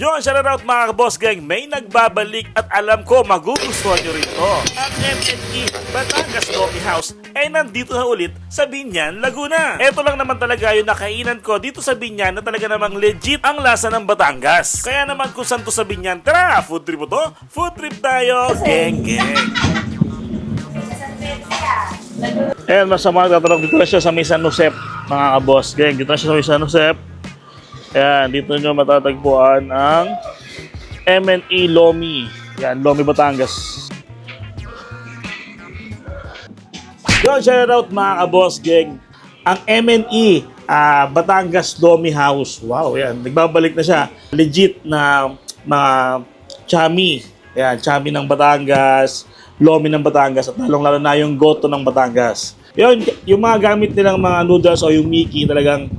Yun, shoutout mga boss gang, may nagbabalik at alam ko magugustuhan nyo rin to. Ang MNE Batangas Coffee House ay nandito na ulit sa Binyan, Laguna. Ito lang naman talaga yung nakainan ko dito sa Binyan na talaga namang legit ang lasa ng Batangas. Kaya naman kung saan to sa Binyan, tara, food trip mo to? Food trip tayo, geng geng. Ayan, masama tatanong dito na siya sa may San mga kaboss. Gang, dito na siya sa may San Josep. Ayan, dito nyo matatagpuan ang MNE Lomi. Yan, Lomi Batangas. Yun, shout out mga kaboss, gang. Ang MNE, ah, Batangas Lomi House. Wow, yan. Nagbabalik na siya. Legit na mga chami. Yan, chami ng Batangas, Lomi ng Batangas, at lalong-lalo na yung goto ng Batangas. Yun, yung mga gamit nilang mga noodles o yung Mickey, talagang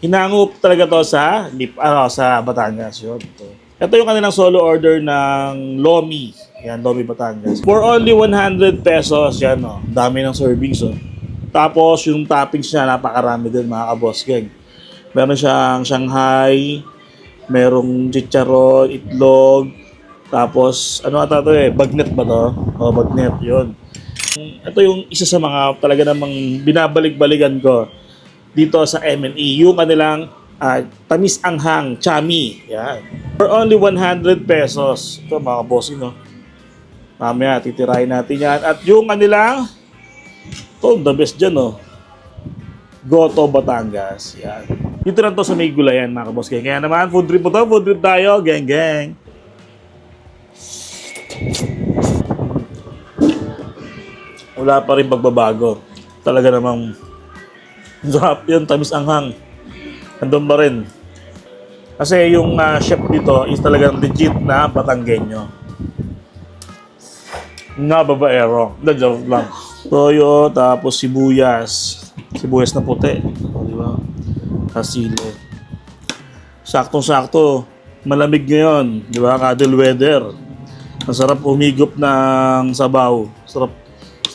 hinangup talaga to sa lip, ano, sa Batangas. Yun, ito. Ito yung kanilang solo order ng Lomi. Yan, Lomi Batangas. For only 100 pesos, yan o. Dami ng servings o. Tapos, yung toppings niya, napakarami din mga kaboss gang. Meron siyang Shanghai, merong chicharon, itlog, tapos, ano ata to eh, bagnet ba to? O, bagnet, yun. Ito yung isa sa mga talaga namang binabalik-baligan ko dito sa M&E, yung kanilang ah, tamis anghang, chami. Yan. For only 100 pesos. Ito mga bossing, no? Mamaya, titirahin natin yan. At yung kanilang, ito, the best dyan, no? Goto Batangas. Yan. Dito lang to sa may gulayan, mga kaboss. Kaya kaya naman, food trip mo to, food trip tayo, gang, gang. Wala pa rin pagbabago. Talaga namang sarap yun, tamis anghang. Andun pa rin. Kasi yung ah, chef dito is talagang legit na Batanggenyo. Na babaero. Joke lang. Toyo, tapos sibuyas. Sibuyas na puti. O, di ba? Kasile. Saktong-sakto. Malamig ngayon. Di ba? Cuddle weather. Masarap umigop ng sabaw. Sarap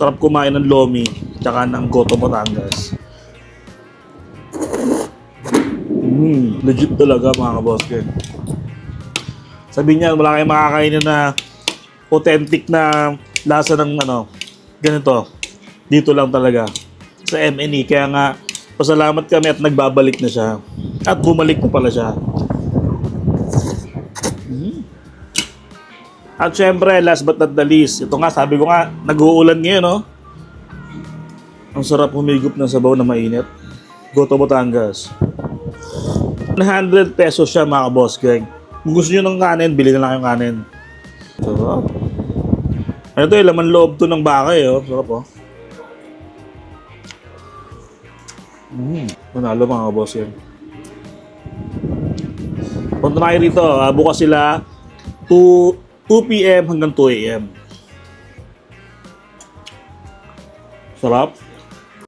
sarap kumain ng lomi tsaka ng goto Batangas. Mm, legit talaga mga kaboss ko. Sabi niya, wala kayong makakainin na authentic na lasa ng ano, ganito. Dito lang talaga. Sa MNE. Kaya nga, pasalamat kami at nagbabalik na siya. At bumalik na pala siya. Mm. At syempre, last but not the least, ito nga, sabi ko nga, nag-uulan ngayon, no? Ang sarap humigop ng sabaw na mainit. Goto Batangas. 100 pesos siya mga boss gang. Kung gusto nyo ng kanin, bili na lang yung kanin. Sarap. Ano to eh, laman loob to ng baka eh. Oh. Sarap oh. Mm, manalo mga boss yan. Punta na kayo rito. ah, bukas sila 2, 2 p.m. hanggang 2 a.m. Sarap.